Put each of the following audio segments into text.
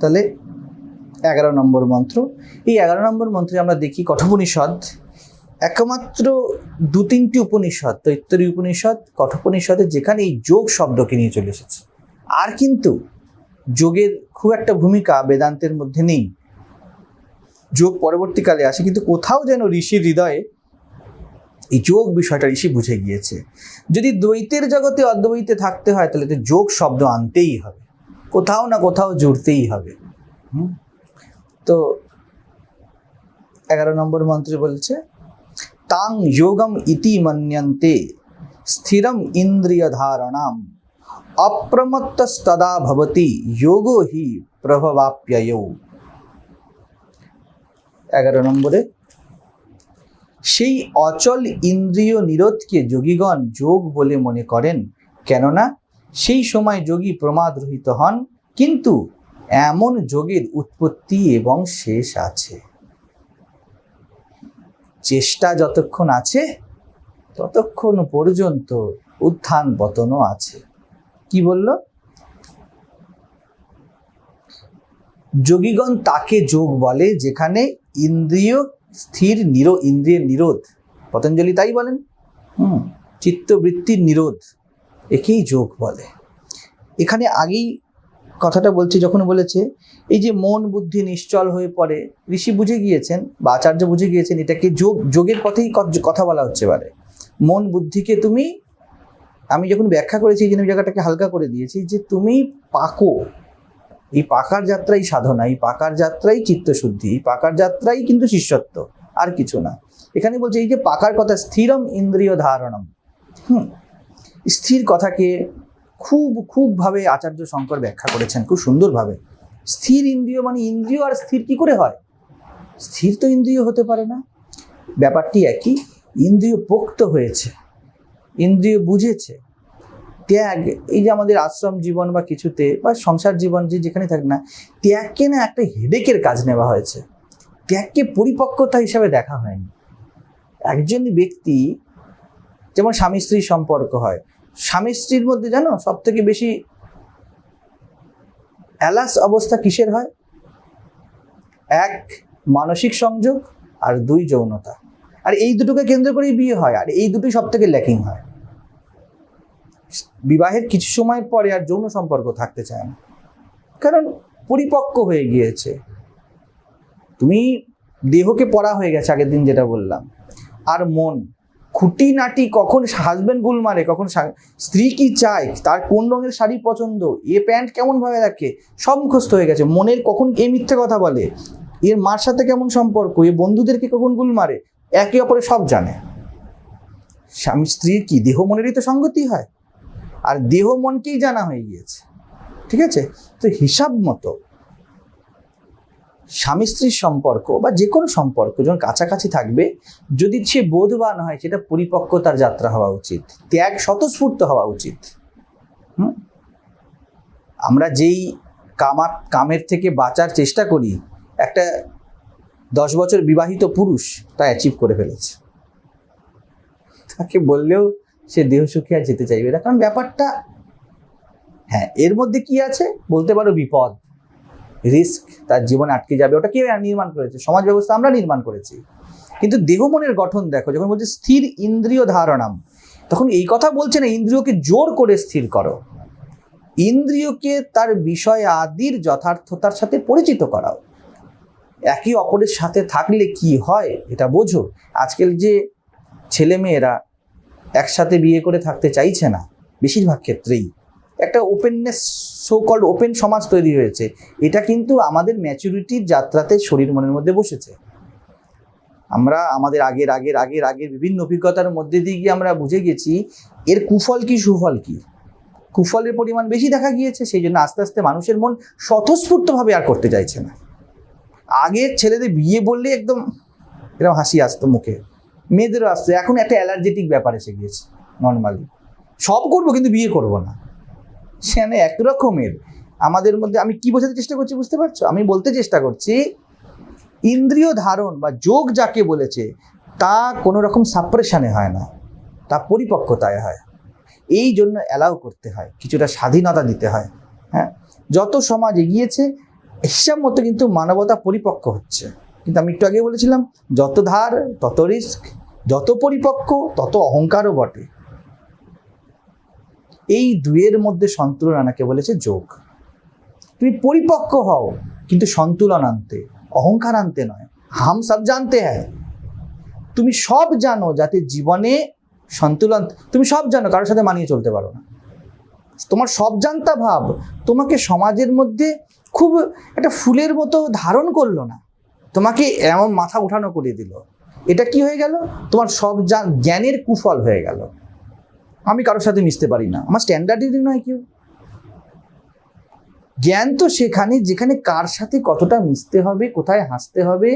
তাহলে এগারো নম্বর মন্ত্র। এই এগারো নম্বর মন্ত্রে আমরা দেখি কঠোপনিষদ। একমাত্র দু তিনটি উপনিষদ, তৈত্তরী উপনিষদ, কঠোপনিষদে যেখানে এই যোগ শব্দকে নিয়ে চলে এসেছে। আর কিন্তু যোগের খুব একটা ভূমিকা বেদান্তের মধ্যে নেই। যোগ পরবর্তীকালে আসে, কিন্তু কোথাও যেন ঋষির হৃদয়ে এই যোগ বিষয়টা ঋষি বুঝে গিয়েছে। যদি দ্বৈতের জগতে অদ্বৈতে থাকতে হয়, তাহলে তো যোগ শব্দ আনতেই হবে। কোথাও না কোথাও জুড়তেই হবে। তো এগারো নম্বর মন্ত্রে বলছে, তাং যোগম ইতি মন্যন্তে স্থিরম ইন্দ্রিয় ধারণাম, অপ্রমত্তস্তদা ভবতি যোগো হি প্রভবাপ্যয়ৌ। এগারো নম্বরে, সেই অচল ইন্দ্রিয় নিরোধকে যোগীগণ যোগ বলে মনে করেন, কেননা সেই সময় যোগী প্রমাদরহিত হন, কিন্তু এমন যোগের উৎপত্তি এবং শেষ আছে। চেষ্টা যতক্ষণ আছে, ততক্ষণ পর্যন্ত উত্থান পতনও আছে। কি বলল? যোগীগণ তাকে যোগ বলে, যেখানে ইন্দ্রিয় স্থির নিরো, ইন্দ্রিয়ের নিরোধ। পতঞ্জলি তাই বলেন। হুম, চিত্তবৃত্তির নিরোধ। একেই যোগ বলে। এখানে আগেই কথাটা বলছি, যখন বলেছে, এই যে মন বুদ্ধি নিশ্চল হয়ে পড়ে, ঋষি বুঝে গিয়েছেন বা আচার্য বুঝে গিয়েছেন, এটাকে যোগ, যোগের পথেই কথা বলা হচ্ছে পারে মন বুদ্ধিকে তুমি, আমি যখন ব্যাখ্যা করেছি, এই জন্য জায়গাটাকে হালকা করে দিয়েছি, যে তুমি পাকো। এই পাকার যাত্রাই সাধনা, এই পাকার যাত্রাই চিত্তশুদ্ধি, এই পাকার যাত্রাই কিন্তু শিষ্যত্ব, আর কিছু না। এখানে বলছে, এই যে পাকার কথা, স্থিরম ইন্দ্রিয় ধারণম। হুম। স্থির কথাকে খুব, খুবভাবে আচার্য শঙ্কর ব্যাখ্যা করেছেন, খুব সুন্দরভাবে। স্থির ইন্দ্রিয় মানে ইন্দ্রিয় আর স্থির কি করে হয়? স্থির তো ইন্দ্রিয় হতে পারে না। ব্যাপারটি একই, ইন্দ্রিয় পোক্ত হয়েছে, ইন্দ্রিয় বুঝেছে। ত্যাগ, এই যে আমাদের আশ্রম জীবন বা কিছুতে বা সংসার জীবন যে যেখানে থাক না, ত্যাগকে না একটা হেডেকের কাজ নেওয়া হয়েছে। ত্যাগকে পরিপক্কতা হিসাবে দেখা হয়নি। একজন ব্যক্তি যেমন স্বামী স্ত্রীর সম্পর্ক হয়। স্বামী স্ত্রীর মধ্যে জানো সব থেকে বেশি অ্যালাস অবস্থা কিসের হয়? এক, মানসিক সংযোগ আর দুই, যৌনতা। আর এই দুটোকে কেন্দ্র করেই বিয়ে হয় আর এই দুটোই সব থেকে ল্যাকিং হয়। বিবাহের কিছু সময় পরে আর যৌন সম্পর্ক থাকতে চায় না। কারণ পরিপক্ক হয়ে গিয়েছে। তুমি দেহকে পড়া হয়ে গেছে আগের দিন যেটা বললাম। আর মন খুঁটিনাটি কখন হাজবেন্ড গুল মারে, কখন স্ত্রী কি চায়, তার কোন রঙের শাড়ি পছন্দ, এ প্যান্ট কেমন ভাবে রাখে সব মুখস্থ হয়ে গেছে। মনের কখন এ মিথ্যে কথা বলে, এর মার সাথে কেমন সম্পর্ক, এ বন্ধুদেরকে কখন গুল মারে, একে অপরে সব জানে। স্বামী স্ত্রীর কি দেহ মনেরই তো সঙ্গতি হয়? আর দেহ মনকেই জানা হয়ে গিয়েছে। ঠিক আছে? তো হিসাব মতো স্বামী স্ত্রীর সম্পর্ক বা যে কোনো সম্পর্ক যখন কাছাকাছি থাকবে, যদি সে বোধবান হয়, সেটা পরিপক্কতার যাত্রা হওয়া উচিত, ত্যাগ স্বতঃস্ফূর্ত হওয়া উচিত। আমরা যেই কামার, কামের থেকে বাঁচার চেষ্টা করি, একটা দশ বছর বিবাহিত পুরুষ তা অ্যাচিভ করে ফেলেছে। তাকে বললেও সে দেহ সুখে আর যেতে চাইবে না। কারণ ব্যাপারটা হ্যাঁ এর মধ্যে কি আছে? বলতে পারো বিপদ। রিস্ক তার জীবন আটকে যাবে, ওটা কে নির্মাণ করেছে? সমাজ ব্যবস্থা আমরা নির্মাণ করেছি। কিন্তু দেহ মনের গঠন দেখো, যখন বলছে স্থির ইন্দ্রিয় ধারণাম, তখন এই কথা বলছে না, ইন্দ্রিয়কে জোর করে স্থির করো। ইন্দ্রিয়কে তার বিষয় আদির যথার্থতার সাথে পরিচিত করাও। একে অপরের সাথে থাকলে কি হয়, এটা বোঝো। আজকাল যে ছেলে মেয়েরা একসাথে বিয়ে করে থাকতে চাইছে না, বেশিরভাগ ক্ষেত্রেই। একটা ওপেননেস সো কল্ড ওপেন সমাজ তৈরি হয়েছে। এটা কিন্তু আমাদের ম্যাচুরিটির যাত্রাতে শরীর মনের মধ্যে বসেছে। আমরা আমাদের আগের আগের আগের আগের বিভিন্ন অভিজ্ঞতার মধ্যে দিয়ে গিয়ে আমরা বুঝে গেছি, এর কুফল কি, সুফল কি? কুফলের পরিমাণ বেশি দেখা গিয়েছে, সেই জন্য আস্তে আস্তে মানুষের মন স্বতঃস্ফূর্তভাবে আর করতে চাইছে না। আগের ছেলেদের বিয়ে বললে একদম এরকম হাসি আসতো মুখে। মেয়েদেরও আসতো। এখন একটা অ্যালার্জেটিক ব্যাপার এসে গিয়েছে নর্মালি সব করব কিন্তু বিয়ে করব না। সেখানে এক রকমের আমাদের মধ্যে আমি কি বোঝাতে চেষ্টা করছি বুঝতে পারছ? আমি বলতে চেষ্টা করছি, ইন্দ্রিয় ধারণ বা যোগ যাকে বলেছে, তা কোনো রকম সাপ্রেশনে হয় না, তা পরিপক্কতায় হয়। এই জন্য অ্যালাউ করতে হয়, কিছুটা স্বাধীনতা দিতে হয়। হ্যাঁ? যত সমাজ এগিয়েছে, হিসাব মতো কিন্তু মানবতা পরিপক্ক হচ্ছে। কিন্তু আমি একটু আগে বলেছিলাম, যত ধার, তত রিস্ক যত পরিপক্ক, তত অহংকারও বটে। এই দুয়ের মধ্যে সন্তুলন আনাকে বলেছে যোগ। তুমি পরিপক্ক হও, কিন্তু সন্তুলন আনতে, অহংকার আনতে নয়, হাম সব জানতে হ্যায়। তুমি সব জানো যাতে জীবনে সন্তুলন, তুমি সব জানো, কারোর সাথে মানিয়ে চলতে পারো না। তোমার সব জানতা ভাব তোমাকে সমাজের মধ্যে খুব একটা ফুলের মতো ধারণ করল না। তোমাকে এমন মাথা উঠানো করে দিল। এটা কি হয়ে গেল? তোমার সব জ্ঞানের কুফল হয়ে গেল। আমি কারোর সাথে মিশতে পারি না। আমার স্ট্যান্ডার্ডেরই নয় কেউ। জ্ঞান তো সেখানে যেখানে কার সাথে কতটা মিশতে হবে কোথায় হাসতে হবে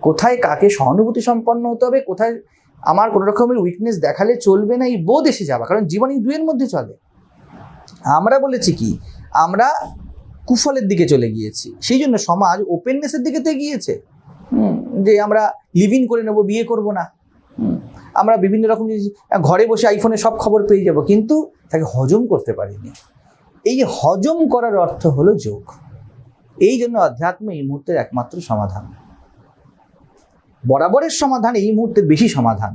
কোথায় কাকে সহানুভূতি সম্পন্ন হতে হবে কোথায় আমার কোনো রকমের উইকনেস দেখালে চলবে না এই বোধ এসে যাওয়া। কারণ জীবন এই দুয়ের মধ্যে চলে। আমরা বলেছি কি? আমরা কুফলের দিকে চলে গিয়েছি। সেই জন্য সমাজ ওপেননেসের দিকে তো এগিয়েছে। হুম, যে আমরা লিভিং করে নেব বিয়ে করব না। আমরা বিভিন্ন রকম জিনিস, ঘরে বসে আইফোনে সব খবর পেয়ে যাব, কিন্তু তাকে হজম করতে পারিনি। এই হজম করার অর্থ হলো যোগ। এই জন্য অধ্যাত্ম এই মুহূর্তের একমাত্র সমাধান। বরাবরের সমাধান এই মুহূর্তের বেশি সমাধান।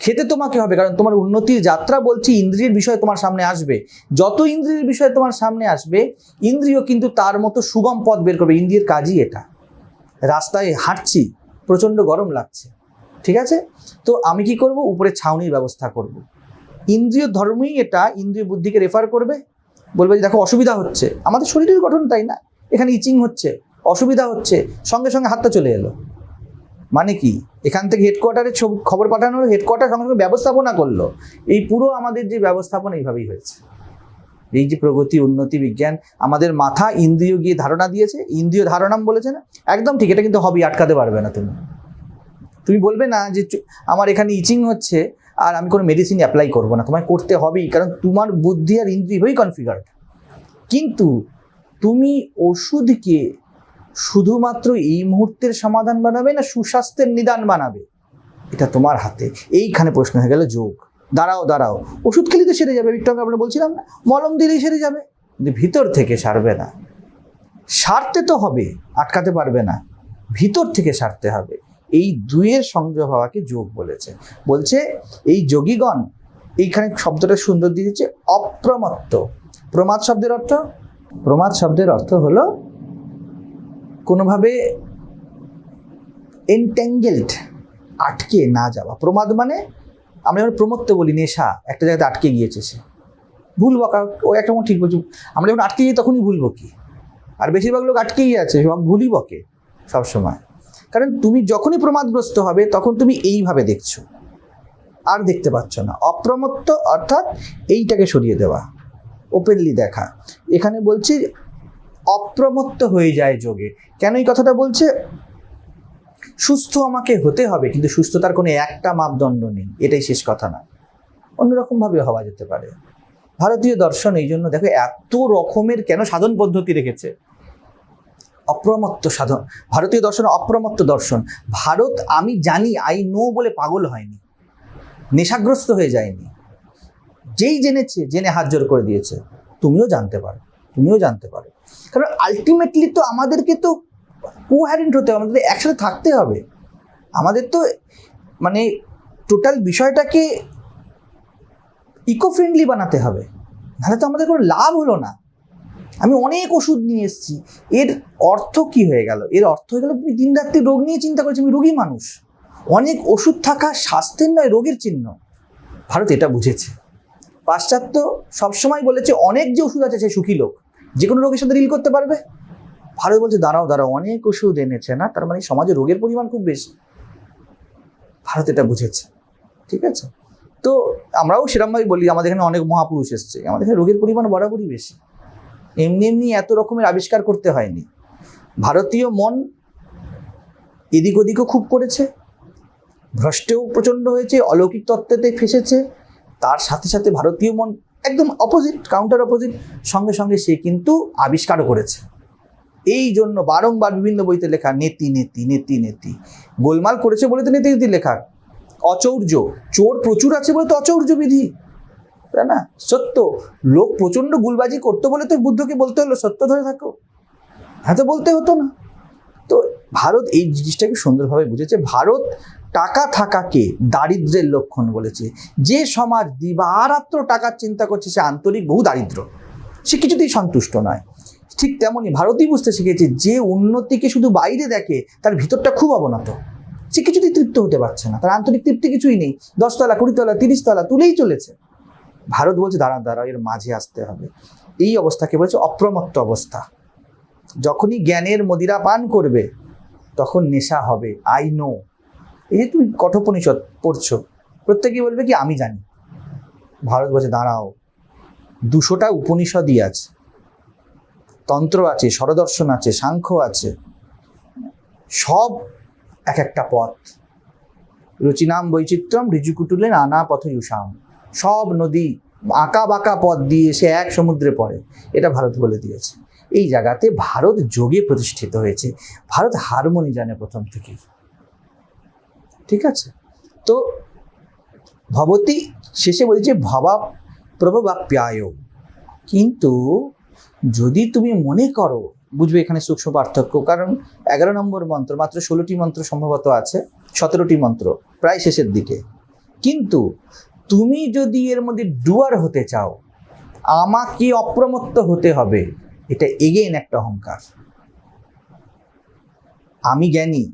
খেতে তোমাকে হবে, কারণ তোমার উন্নতির যাত্রা বলছি, ইন্দ্রিয়ের বিষয় তোমার সামনে আসবে। যত ইন্দ্রিয়ের বিষয় তোমার সামনে আসবে, ইন্দ্রিয় কিন্তু তার মতো সুগম পথ বের করবে। ইন্দ্রিয়ের কাজই এটা। রাস্তায় হাঁটছি, প্রচণ্ড গরম লাগছে। ঠিক আছে? তো আমি কি করব? উপরে ছাউনির ব্যবস্থা করব। ইন্দ্রিয় ধর্মই এটা, ইন্দ্রিয় বুদ্ধিকে রেফার করবে। বলবে যে দেখো, অসুবিধা হচ্ছে। আমাদের শরীরের গঠন তাই না? এখানে ইচিং হচ্ছে, অসুবিধা হচ্ছে, সঙ্গে সঙ্গে হাতটা চলে এলো। মানে কি? এখান থেকে হেডকোয়ার্টারে খবর পাঠানোর হেডকোয়ার্টার সঙ্গে সঙ্গে ব্যবস্থাপনা করল। এই পুরো আমাদের যে ব্যবস্থাপনা এইভাবেই হয়েছে। এই যে প্রগতি, উন্নতি, বিজ্ঞান, আমাদের মাথা ইন্দ্রিয় গিয়ে ধারণা দিয়েছে। ইন্দ্রিয় ধারণাম বলেছে না? একদম ঠিক, এটা কিন্তু হবি আটকাতে পারবে না তুমি। তুমি বলবে না যে আমার এখানে ইচিং হচ্ছে আর আমি কোনো মেডিসিন অ্যাপ্লাই করব না, তোমায় করতে হবেই, কারণ তোমার বুদ্ধি আর ইন্দ্রিয় হয়েই কনফিগার্ড কিন্তু তুমি ওষুধকে শুধুমাত্র এই মুহূর্তের সমাধান বানাবে না সুস্বাস্থ্যের নিদান বানাবে? এটা তোমার হাতে। এইখানে প্রশ্ন হয়ে গেল যোগ। দাঁড়াও দাঁড়াও। ওষুধ খেলে তো সেরে যাবে আগে আমরা বলছিলাম না। মলম দিলেই সেরে যাবে। কিন্তু ভিতর থেকে সারবে না। সারতে তো হবে, আটকাতে পারবে না। ভিতর থেকে সারতে হবে। এই দুয়ের সংযোগ হওয়াকে যোগ বলেছে। বলছে, এই যোগীগণ এইখানে শব্দটা সুন্দর দিয়েছে, অপ্রমত্ত। প্রমাদ শব্দের অর্থ? প্রমাদ শব্দের অর্থ হলো কোনোভাবে এনট্যাঙ্গেলড আটকে না যাওয়া। প্রমাদ মানে আমরা যখন প্রমত্ত বলি, নেশা, একটা জায়গাতে আটকে গিয়েছে সে। ভুল বকা, ও একটা ঠিক বলছি, আমরা যখন আটকে যাই তখনই ভুল বকি। আর বেশিরভাগ লোক আটকেই আছে সব ভুলই বকে সবসময়। কারণ তুমি যখনই প্রমাদগ্রস্ত হবে, তখন তুমি এইভাবে দেখছ। আর দেখতে পাচ্ছ না। অপ্রমত্ত অর্থাৎ এইটাকে সরিয়ে দেওয়া ওপেনলি দেখা। এখানে বলছি অপ্রমত্ত হয়ে যায় যোগে। কেন এই কথাটা বলছে? সুস্থ আমাকে হতে হবে, কিন্তু সুস্থতার কোনো একটা মাপদণ্ড নেই। এটাই শেষ কথা না। অন্যরকমভাবে হওয়া যেতে পারে। ভারতীয় দর্শন এই জন্য দেখো, এত রকমের কেন সাধন পদ্ধতি রেখেছে? অপ্রমত্ত সাধন। ভারতীয় দর্শন অপ্রমত্ত দর্শন। ভারত আমি জানি আই নো বলে পাগল হয়নি। নেশাগ্রস্ত হয়ে যায়নি। যেই জেনেছে, জেনে হাত জোর করে দিয়েছে। তুমিও জানতে পারো, তুমিও জানতে পারো। কারণ আলটিমেটলি তো আমাদেরকে তো কোহ্যারেন্ট হতে হবে, আমাদের একসাথে থাকতে হবে। আমাদের তো মানে টোটাল বিষয়টাকে ইকো ফ্রেন্ডলি বানাতে হবে। নাহলে তো আমাদের কোনো লাভ হলো না। আমি অনেক ওষুধ নিয়ে এসেছি। এর অর্থ কি হয়ে গেল? এর অর্থ হয়ে গেল তুমি দিন রাত্রি রোগ নিয়ে চিন্তা করছি আমি রোগী মানুষ। অনেক ওষুধ থাকা স্বাস্থ্যের নয়, রোগের চিহ্ন। ভারত এটা বুঝেছে। পাশ্চাত্য সবসময় বলেছে, অনেক যে ওষুধ আছে সে সুখী লোক, যে কোনো রোগের সাথে রিল করতে পারবে। ভারত বলছে, দাঁড়াও দাঁড়াও, অনেক ওষুধ এনেছে না, তার মানে সমাজে রোগের পরিমাণ খুব বেশি। ভারত এটা বুঝেছে। ঠিক আছে? তো আমরাও সেরকমভাবে বলি, আমাদের এখানে অনেক মহাপুরুষ এসছে। আমাদের এখানে রোগের পরিমাণ বরাবরই বেশি। এমনি এমনি এত রকমের আবিষ্কার করতে হয়নি। ভারতীয় মন এদিক ওদিকও খুব করেছে, ভ্রষ্টেও প্রচণ্ড হয়েছে, অলৌকিক তত্ত্বেতে ফেসেছে, তার সাথে সাথে ভারতীয় মন একদম অপোজিট কাউন্টার অপোজিট সঙ্গে সঙ্গে সে কিন্তু আবিষ্কারও করেছে। এই জন্য বারংবার বিভিন্ন বইতে লেখা, নেতি নেতি নেতি নেতি। গোলমাল করেছে বলে তো নেতি নেতি লেখা। অচৌর্য, চোর প্রচুর আছে বলে তো অচৌর্য বিধি তাই না? সত্য। লোক প্রচণ্ড গুলবাজি করতো বলে তো বুদ্ধকে বলতে হলো, সত্য ধরে থাকো। হ্যাঁ তো বলতে হতো না। তো ভারত এই জিনিসটাকে সুন্দরভাবে বুঝেছে। ভারত টাকা থাকাকে দারিদ্রের লক্ষণ বলেছে। যে সমাজ দিবারাত্র টাকার চিন্তা করছে, সে আন্তরিক বহু দারিদ্র। সে কিছুতেই সন্তুষ্ট নয়। ঠিক তেমনই ভারতই বুঝতে শিখেছে, যে উন্নতিকে শুধু বাইরে দেখে তার ভিতরটা খুব অবনত। সে কিছুতেই তৃপ্ত হতে পারছে না। তার আন্তরিক তৃপ্তি কিছুই নেই। দশতলা, কুড়িতলা, তিরিশতলা তুলেই চলেছে। ভারত বলছে, দাঁড়া দাঁড়া, এর মাঝে আসতে হবে। এই অবস্থাকে বলছে অপ্রমত্ত অবস্থা। যখনই জ্ঞানের মদিরা পান করবে, তখন নেশা হবে। আই নো এই যে তুমি কঠোপনিষদ পড়ছো প্রত্যেকেই বলবে কি, আমি জানি। ভারত বলছে, দাঁড়াও, দুশোটা উপনিষদই আছে। তন্ত্র আছে, স্বরদর্শন আছে, সাংখ্য আছে। সব এক একটা পথ। রুচিনাম বৈচিত্র্যম ঋজুকুটুলে নানা পথ ইউসাম সব নদী আঁকা বাঁকা পথ দিয়ে সে এক সমুদ্রে পড়ে। এটা ভারত বলে দিয়েছে। এই জায়গাতে ভারত যোগে প্রতিষ্ঠিত হয়েছে। ভারত হারমোনি জানে প্রথম থেকেই। ঠিক আছে? তো ভবতী শেষে বলছে ভবা প্রভাবাপ্যায় কিন্তু যদি তুমি মনে করো, বুঝবে এখানে সূক্ষ্ম পার্থক্য, কারণ এগারো নম্বর মন্ত্র, মাত্র ষোলোটি মন্ত্র সম্ভবত আছে, সতেরোটি মন্ত্র, প্রায় শেষের দিকে। কিন্তু তুমি যদি এর মধ্যে ডুয়ার হতে চাও, আমাকে অপ্রমত্ত হতে হবে। এটা এগেইন একটা অহংকার। আমি জ্ঞানী।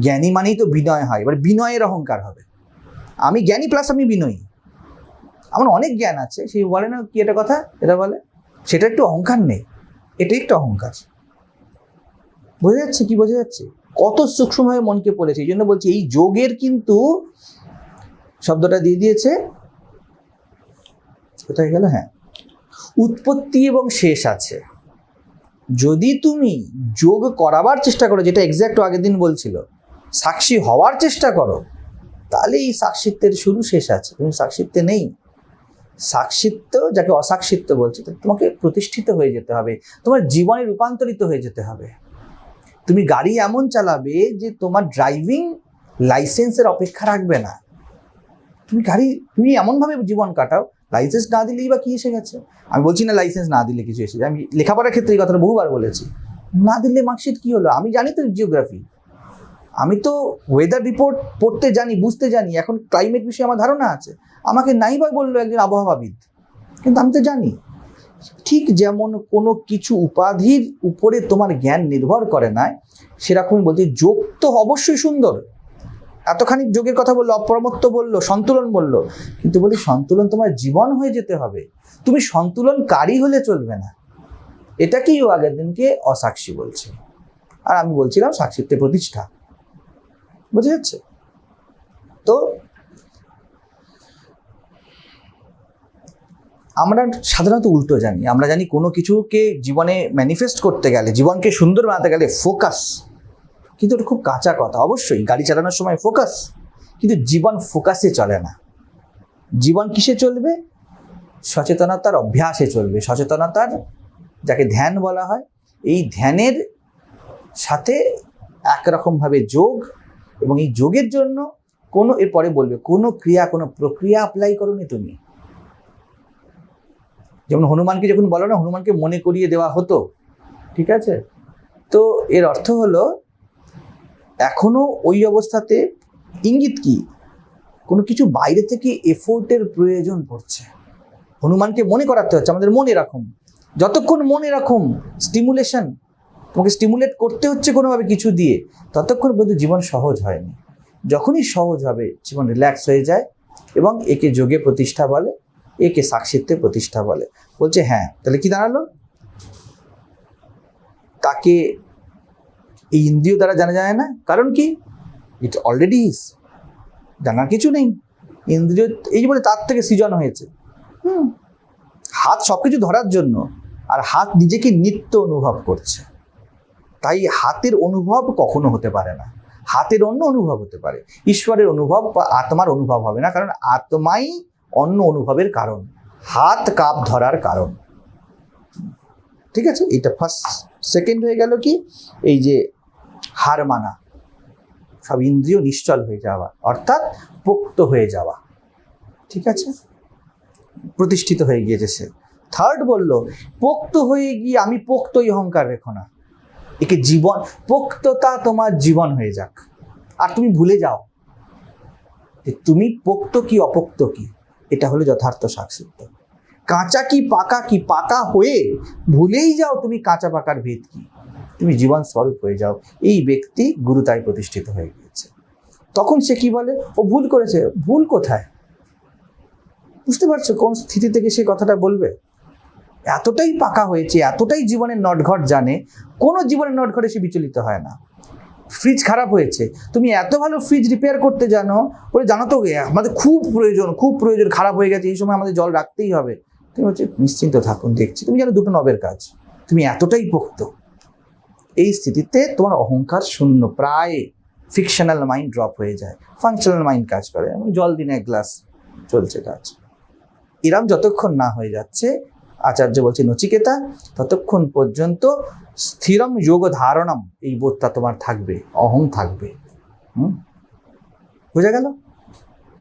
জ্ঞানী মানেই তো বিনয় হয়, এবার বিনয়ের অহংকার হবে। আমি জ্ঞানী প্লাস আমি বিনয়ী। আমার অনেক জ্ঞান আছে, সে বলে না কি এটা কথা? এটা বলে? সেটা একটু অহংকার নেই। এটা একটু অহংকার। বোঝা যাচ্ছে কি? বোঝা যাচ্ছে। কত সূক্ষ্মভাবে মনকে পড়েছে, এই জন্য বলছি এই যোগের কিন্তু শব্দটা দিয়ে দিয়েছে। কোথায় গেল? হ্যাঁ। উৎপত্তি এবং শেষ আছে। যদি তুমি যোগ করাবার চেষ্টা করো, যেটা এক্স্যাক্ট আগের দিন বলছিল, সাক্ষী হওয়ার চেষ্টা করো, তাহলে এই সাক্ষিত্বের শুরু শেষ আছে। তুমি সাক্ষিত্বে নেই। সাক্ষিত্ব যাকে অসাক্ষিত্ব বলছে তোমাকে প্রতিষ্ঠিত হয়ে যেতে হবে। তোমার জীবনে রূপান্তরিত হয়ে যেতে হবে। তুমি গাড়ি এমন চালাবে যে তোমার ড্রাইভিং লাইসেন্সের অপেক্ষা রাখবে না। তুমি গাড়ি, তুমি এমনভাবে জীবন কাটাও লাইসেন্স না দিলেই বা কি এসে গেছে? আমি বলছি না লাইসেন্স না দিলে কিছু এসে আমি লেখাপড়ার ক্ষেত্রে এই কথাটা বহুবার বলেছি। না দিলে মার্কশিট কি হলো? আমি জানি তো জিওগ্রাফি আমি তো ওয়েদার রিপোর্ট পড়তে জানি, বুঝতে জানি। এখন ক্লাইমেট বিষয়ে আমার ধারণা আছে। আমাকে নাই বা বলল একজন আবহাওয়াবিদ। কিন্তু আমি তো জানি। ঠিক যেমন কোনো কিছু উপাধির উপরে তোমার জ্ঞান নির্ভর করে না সেরকমই বলছি, যোগ তো অবশ্যই সুন্দর। এতখানি যোগের কথা বলল, অপ্রমত্ত বলল, সন্তুলন বলল, কিন্তু বলি, সন্তুলন তোমার জীবন হয়ে যেতে হবে। তুমি সন্তুলনকারী হলে চলবে না। এটাকেই ও আগের দিনকে অসাক্ষী বলছে। আর আমি বলছিলাম সাক্ষীত্বের প্রতিষ্ঠা। বুঝে যাচ্ছে? তো আমরা সাধারণত উল্টো জানি। আমরা জানি কোনো কিছুকে জীবনে ম্যানিফেস্ট করতে গেলে, জীবনকে সুন্দর বানাতে গেলে ফোকাস কিন্তু এটা খুব কাঁচা কথা, অবশ্যই। গাড়ি চালানোর সময় ফোকাস কিন্তু জীবন ফোকাসে চলে না। জীবন কিসে চলবে? সচেতনতার অভ্যাসে চলবে। সচেতনতার যাকে ধ্যান বলা হয়, এই ধ্যানের সাথে একরকমভাবে যোগ এবং এই যোগের জন্য কোনো, এরপরে বলবে, কোনো ক্রিয়া, কোনো প্রক্রিয়া অ্যাপ্লাই করোনি তুমি। যেমন হনুমানকে যখন বলো না, হনুমানকে মনে করিয়ে দেওয়া হতো, ঠিক আছে? তো এর অর্থ হলো এখনও ওই অবস্থাতে ইঙ্গিত কি? কোনো কিছু বাইরে থেকে এফোর্টের প্রয়োজন পড়ছে। হনুমানকে মনে করাতে হচ্ছে, আমাদের মনে রাখুন। যতক্ষণ মনে রাখুন স্টিমুলেশন তোমাকে স্টিমুলেট করতে হচ্ছে কোনোভাবে কিছু দিয়ে, ততক্ষণ পর্যন্ত জীবন সহজ হয়নি। যখনই সহজ হবে, জীবন রিল্যাক্স হয়ে যায় এবং একে যোগে প্রতিষ্ঠা বলে, একে সাক্ষিত্বে প্রতিষ্ঠা বলে। বলছে হ্যাঁ তাহলে কি দাঁড়াল? তাকে এই ইন্দ্রিয় দ্বারা জানা যায় না। কারণ কি? ইট অলরেডি ইজ জানার কিছু নেই। ইন্দ্রিয়, এই যে বলে তার থেকে সৃজন হয়েছে। হুম। হাত সব কিছু ধরার জন্য আর হাত নিজেকে নিত্য অনুভব করছে। তাই হাতের অনুভব কখনো হতে পারে না। হাতের অন্য অনুভব হতে পারে। ঈশ্বরের অনুভব বা আত্মার অনুভব হবে না, কারণ আত্মাই অন্য অনুভবের কারণ। হাত কাপ ধরার কারণ। ঠিক আছে? এটা ফার্স্ট সেকেন্ড হয়ে গেল কি? এই যে হার মানা। সব ইন্দ্রিয় নিশ্চল হয়ে যাওয়া, অর্থাৎ পোক্ত হয়ে যাওয়া। ঠিক আছে? প্রতিষ্ঠিত হয়ে গিয়েছে সে। থার্ড বলল, পোক্ত হয়ে গিয়ে আমি পোক্তই অহংকার রেখো না। একে জীবন, পোক্ততা তোমার জীবন হয়ে যাক। আর তুমি ভুলে যাও যে তুমি পোক্ত কি অপোক্ত কি। এটা হলো যথার্থ সাক্ষিত্ব কাঁচা কি পাকা কি পাকা হয়ে ভুলেই যাও তুমি কাঁচা পাকার ভেদ কি। তুমি জীবন স্বরূপ হয়ে যাও। এই ব্যক্তি গুরুতায় প্রতিষ্ঠিত হয়ে গিয়েছে। তখন সে কি বলে? ও ভুল করেছে। ভুল কোথায়? বুঝতে পারছ কোন স্থিতি থেকে সে কথাটা বলবে? এতটাই পাকা হয়েছে, এতটাই জীবনের নটঘট জানে, কোনো জীবনের নটঘটে সে বিচলিত হয় না। ফ্রিজ খারাপ হয়েছে। তুমি এত ভালো ফ্রিজ রিপেয়ার করতে জানো, বলে জানো তো আমাদের খুব প্রয়োজন খুব প্রয়োজন, খারাপ হয়ে গেছে, এই সময় আমাদের জল রাখতেই হবে। তুমি হচ্ছে নিশ্চিন্ত থাকুন, দেখছি। তুমি জানো দুটো নবের কাজ। তুমি এতটাই পোক্ত। এই স্থিতিতে তোমার অহংকার শূন্য, প্রায় ফিকশনাল মাইন্ড ড্রপ হয়ে যায় ফাংশনাল মাইন্ড কাজ করে জল দিনে এক গ্লাস চলছে কাজ। এরম যতক্ষণ না হয়ে যাচ্ছে, আচার্য বলছে, নচিকেতা, ততক্ষণ পর্যন্ত স্থিরম যোগ ধারণম, এই বোধটা তোমার থাকবে, অহং থাকবে। হুম? বোঝা গেল?